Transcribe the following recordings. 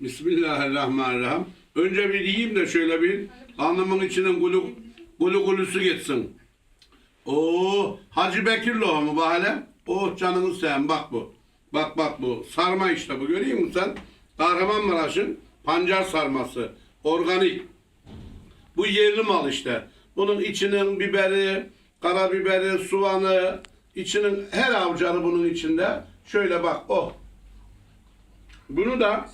Bismillahirrahmanirrahim. Önce bir yiyeyim de şöyle bir alnımın içinin gulu gulu gulusu gitsin. Oo, Hacı Bekir lohumu bu hale. Oh canını seveyim bak bu. Bak bak bu. Sarma işte bu görüyor musun sen? Kahramanmaraş'ın pancar sarması. Organik. Bu yerli mal işte. Bunun içinin biberi, karabiberi, soğanı, içinin her avcarı bunun içinde. Şöyle bak oh. Bunu da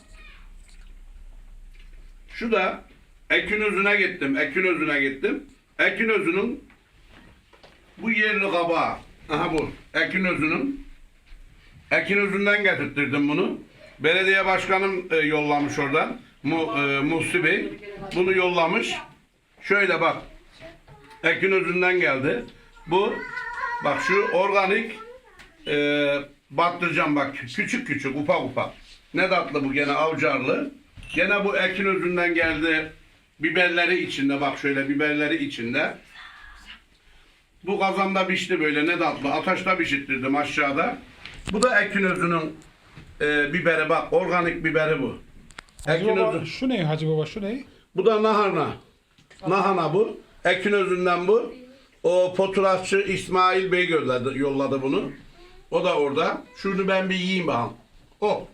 şu da Ekin Özü'ne gittim. Ekin Özü'ne gittim. Ekin Özü'nün bu yerli kabağı. Aha bu. Ekin Özü'nün. Ekin Özü'nden getirttirdim bunu. Belediye başkanım e, yollamış oradan. Mu, e, Muhsi Bey. Bunu yollamış. Şöyle bak. Ekin Özü'nden geldi. Bu bak şu organik e, battıracan bak. Küçük küçük ufak ufak. Ne tatlı bu gene avcarlı. Gene bu ekin özünden geldi. Biberleri içinde bak şöyle biberleri içinde. Bu kazanda pişti böyle ne tatlı. Ateşte pişirttirdim aşağıda. Bu da ekin özünün e, biberi bak organik biberi bu. Hacı Ekin baba, özü. şu ne Hacı baba şu ne? Bu da nahana. Nahana bu. Ekin özünden bu. O fotoğrafçı İsmail Bey yolladı, yolladı bunu. O da orada. Şunu ben bir yiyeyim bakalım. O.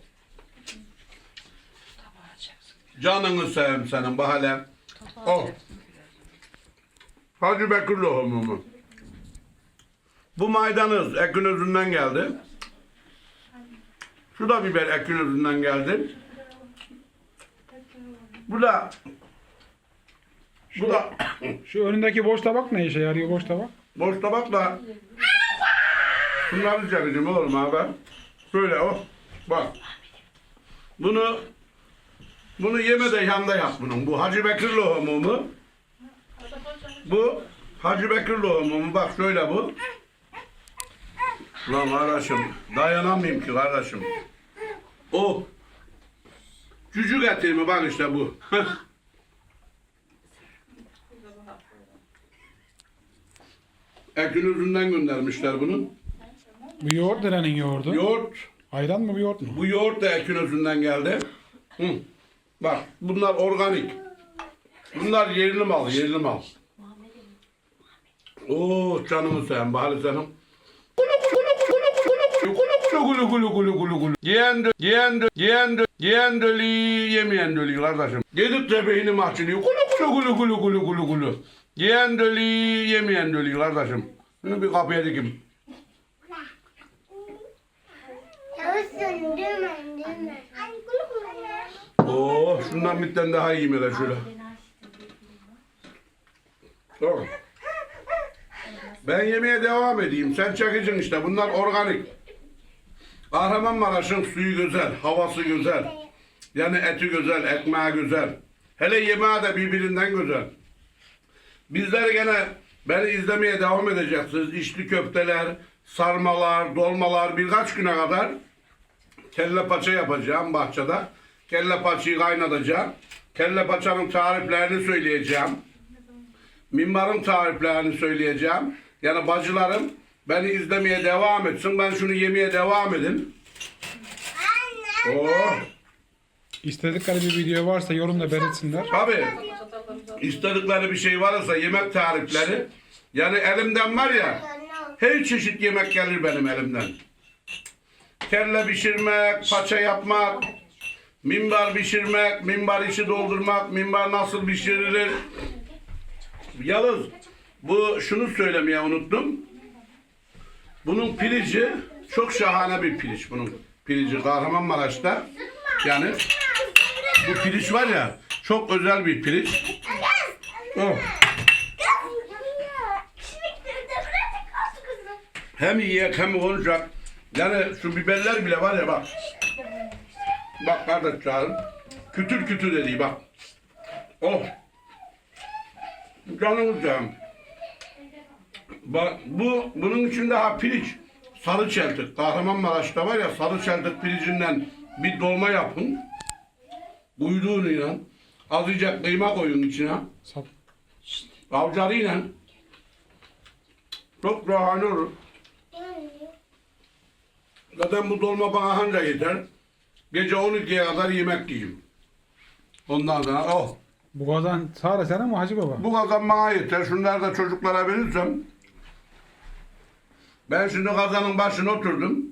Canını seveyim senin bahane. O. Hacı Bekir lohumu mu? Bu maydanoz ekin özünden geldi. Şu da biber ekin özünden geldi. Bu da bu da Şu önündeki boş tabak ne işe yarıyor boş tabak? boş tabak da şunları çekeceğim oğlum abi. Böyle o. Bak. Bunu bunu yeme de yanda yap bunun. Bu Hacı Bekir lohumu mu? Bu Hacı Bekir lohumu mu? Bak şöyle bu. Lan kardeşim dayanamayayım ki kardeşim. O cücük eti mi? Bak işte bu. Ekin üründen göndermişler bunu. Bu yoğurt nerenin yoğurdu? Yoğurt. Ayran mı bu yoğurt mu? Bu yoğurt da ekin özünden geldi. Hı. Bak bunlar organik. Bunlar yerli mal, yerli mal. Oo canımı sen Bahriz Hanım. Gulu gulu gulu gulu. Yiyen dö, yiyen dölü, yemeyen dölü kardeşim. Yedik de beyni mahçını. Gulu gulu gulu gulu gulu gulu gulu. Yiyen dölü, yemeyen dölü kardeşim. Bunu bir kapıya dikim. Yavuz dön, dönme, dönme. Ay gulu gulu. Oo, şundan bir tane daha yiyeyim hele şöyle. Tamam. Ben yemeye devam edeyim. Sen çekeceksin işte. Bunlar organik. Kahramanmaraş'ın suyu güzel, havası güzel. Yani eti güzel, ekmeği güzel. Hele yemeği de birbirinden güzel. Bizler gene beni izlemeye devam edeceksiniz. İçli köfteler, sarmalar, dolmalar birkaç güne kadar kelle paça yapacağım bahçede. Kelle paçayı kaynatacağım. Kelle paçanın tariflerini söyleyeceğim. Minbarın tariflerini söyleyeceğim. Yani bacılarım beni izlemeye devam etsin. Ben şunu yemeye devam edin. Oh, İstedikleri bir video varsa yorumda belirtsinler. tabii. İstedikleri bir şey varsa yemek tarifleri. Yani elimden var ya her çeşit yemek gelir benim elimden. Kelle pişirmek, paça yapmak, minbar pişirmek, minbar içi doldurmak, minbar nasıl pişirilir. Yalnız bu şunu söylemeye unuttum. Bunun pilici çok şahane bir piliç bunun pilici Kahramanmaraş'ta. Yani bu piliç var ya çok özel bir piliç. Oh. Hem yiyecek hem konuşacak. Yani şu biberler bile var ya bak. Bak kardeş çağırın. Kütür kütür dediği bak. Oh. Canımız canım. Bak bu bunun içinde ha piliç. Sarı çeltik. Kahramanmaraş'ta var ya sarı çeltik pilicinden bir dolma yapın. Kuyruğuyla. Azıcık kıyma koyun içine. Sap. Avcarıyla. Çok şahane olur. Zaten bu dolma bana anca yeter. Gece 12'ye kadar yemek yiyeyim. Ondan sonra oh. Bu kazan Sare senin mi Hacı Baba? Bu kazan bana yeter. Şunları da çocuklara verirsem. Ben şimdi kazanın başına oturdum.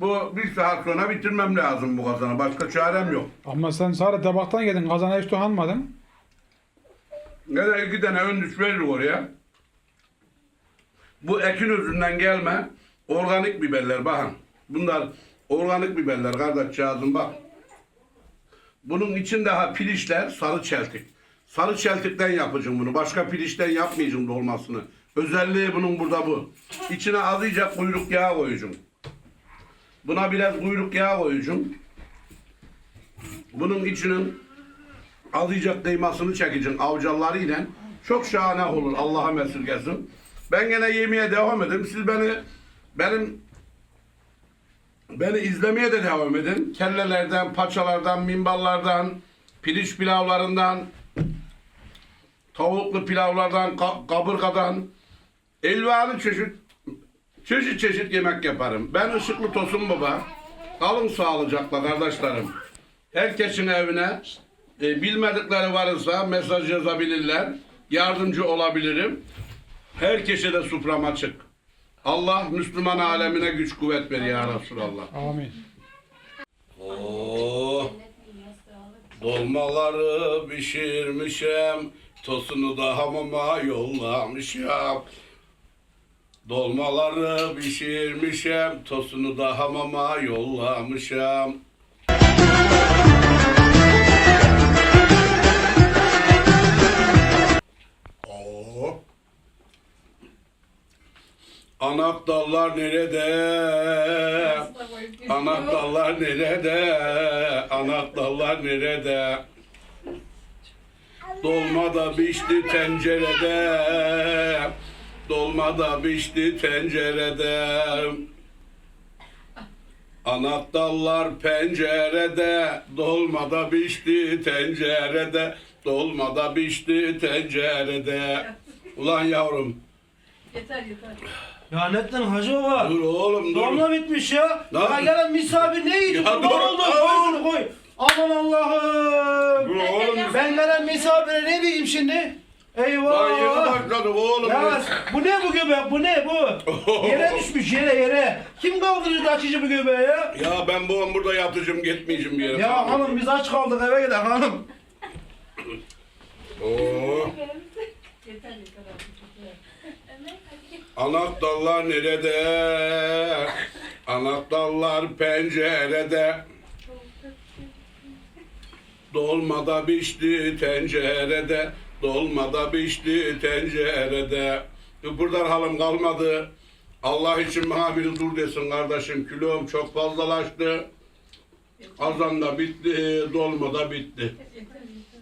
Bu bir saat sonra bitirmem lazım bu kazanı. Başka çarem yok. Ama sen Sare tabaktan yedin. Kazana hiç dokunmadın. Ne de iki tane ön düş verir oraya. Bu ekin özünden gelme organik biberler bakın. Bunlar organik biberler kardeş cihazım bak. Bunun içinde ha pilişler sarı çeltik. Sarı çeltikten yapacağım bunu. Başka pilişten yapmayacağım dolmasını. Özelliği bunun burada bu. İçine azıcık kuyruk yağı koyacağım. Buna biraz kuyruk yağı koyacağım. Bunun içinin azıcık kıymasını çekeceğim avcalları ile. Çok şahane olur Allah'a mesirgesin. Ben gene yemeye devam edeyim. Siz beni benim beni izlemeye de devam edin. Kellelerden, paçalardan, minballardan, piliç pilavlarından, tavuklu pilavlardan, ka- kaburgadan, elvanı çeşit çeşit çeşit yemek yaparım. Ben Işıklı Tosun Baba. Kalın sağlıcakla kardeşlerim. Herkesin evine e, bilmedikleri varsa mesaj yazabilirler. Yardımcı olabilirim. Herkese de sufram açık. Allah Müslüman alemine güç kuvvet ver ya Resulallah. Amin. Oo, dolmaları pişirmişim, tosunu da hamama yollamışım. Dolmaları pişirmişim, tosunu da hamama yollamışım. Anak nerede? Anak nerede? Anak nerede? Dolma da pişti tencerede. Dolma da pişti tencerede. Anak pencerede. Dolma da pişti tencerede. Dolma da pişti tencerede. Ulan yavrum. Yeter yeter. Ya netten hacı baba? Dur oğlum dur. Dolma bitmiş ya. Ne Ya gelen misafir ne yedi? Ya dur. oldu. Koy koy. Aman Allah'ım. Dur oğlum. Ben gelen misafire ne diyeyim şimdi? Daha yeni Eyvah. başladık oğlum. Ya bu ne bu göbek? Bu ne bu? Yere düşmüş yere yere. Kim kaldırıyor da açıcı bu göbeği ya? Ya ben bu an burada yatacağım gitmeyeceğim bir yere. Ya hanım biz aç kaldık eve gidelim hanım. Oo. Dallar nerede? Anak dallar pencerede. Dolmada pişti tencerede. Dolmada pişti tencerede. Buradan halim kalmadı. Allah için bana biri dur desin kardeşim. Kilom çok fazlalaştı. Kazan da bitti, dolma da bitti.